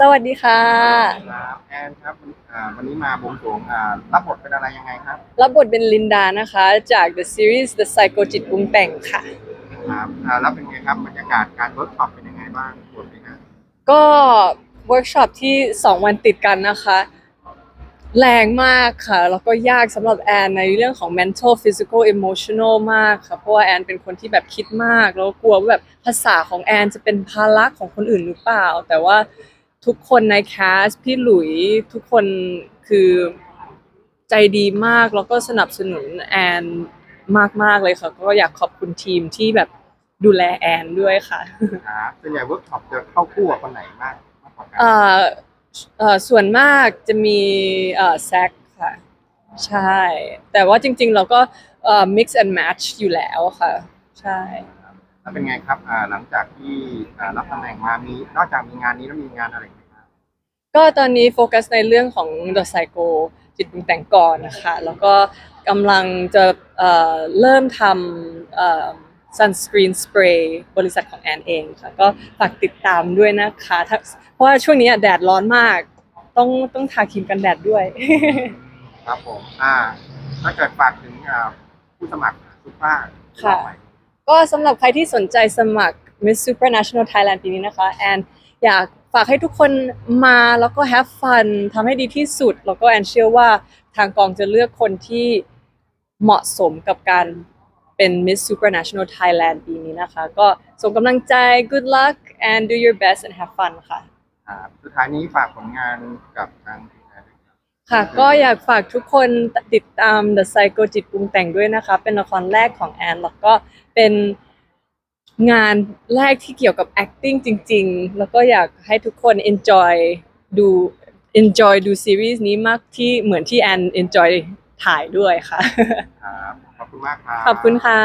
สวัสดีค่ะ ครับแอนครับอ่าวันนี้มาบวงสรวงอ่ารับบทเป็นอะไรยังไงครับรับบทเป็นลินดานะคะ จาก The Series The Psycho จิตปรุงแต่งค่ะ ครับอ่าแล้วเป็นไงครับบรรยากาศการเวิร์กช็อปเป็นยังไงบ้างบทเป็นไงก็เวิร์กช็อปที่ 2 วันติดกันนะคะ แรงมากค่ะ แล้วก็ยากสำหรับแอนในเรื่องของ mental physical emotional มากค่ะ เพราะว่าแอนเป็นคนที่แบบคิดมาก แล้วกลัวว่าแบบภาษาของแอนจะเป็นภาระของคนอื่นหรือเปล่า แต่ว่า ทุกคนในแคสพี่หลุยทุกคนคือใจดีมากแล้วก็สนับสนุนแอนมาก ๆ เลยค่ะ ก็อยากขอบคุณทีมที่แบบดูแลแอนด้วยค่ะครับส่วนใหญ่เวิร์กช็อปจะเข้าคู่กับคนไหนมากมากกว่ากันเอ่อเอ่อส่วนมากจะมีเอ่อแซกค่ะ ใช่ แต่ว่าจริง ๆ เราก็เอ่อ mix and match อยู่แล้วค่ะ ใช่ แล้วเป็นไงครับอ่าหลังจากที่อ่ารับตำแหน่งมามีนอกจากมีงานนี้แล้วมีงานอะไรอีกไหมครับก็ตอนนี้โฟกัสในเรื่องของ The Psycho จิตปรุงแต่งก่อนนะคะ แล้วก็กำลังจะเอ่อเริ่มทำเอ่อ sunscreen spray บริษัทของแอนเองค่ะ ก็ฝากติดตามด้วยนะคะถ้าเพราะว่าช่วงนี้อะแดดร้อนมาก ต้องต้องทาครีมกันแดดด้วย ครับผมอ่าถ้าเกิดฝากถึงอ่าผู้สมัครซุปเปอร์ค่ะ ก็สำหรับใครที่สนใจสมัคร Miss Supranational Thailand ปีนี้นะคะแอนอยากฝากให้ทุกคนมาแล้วก็ have fun ทำให้ดีที่สุด แล้วก็แอนเชื่อว่าทางกองจะเลือกคนที่เหมาะสมกับการเป็น Miss Supranational Thailand ปีนี้นะคะ ก็ส่งกำลังใจ good luck and do your best and have fun ค่ะ อ่าสุดท้ายนี้ฝากผลงานกับทาง ค่ะ ก็อยากฝากทุกคนติดตาม The Psycho จิตปรุงแต่งด้วยนะคะ เป็นละครแรกของแอนแล้วก็เป็นงานแรกที่เกี่ยวกับ acting จริง ๆ แล้วก็อยากให้ทุกคน enjoy ดู enjoy ดูซีรีส์นี้มากที่เหมือนที่แอน enjoy ถ่ายด้วยค่ะ ครับขอบคุณมากครับ ขอบคุณค่ะ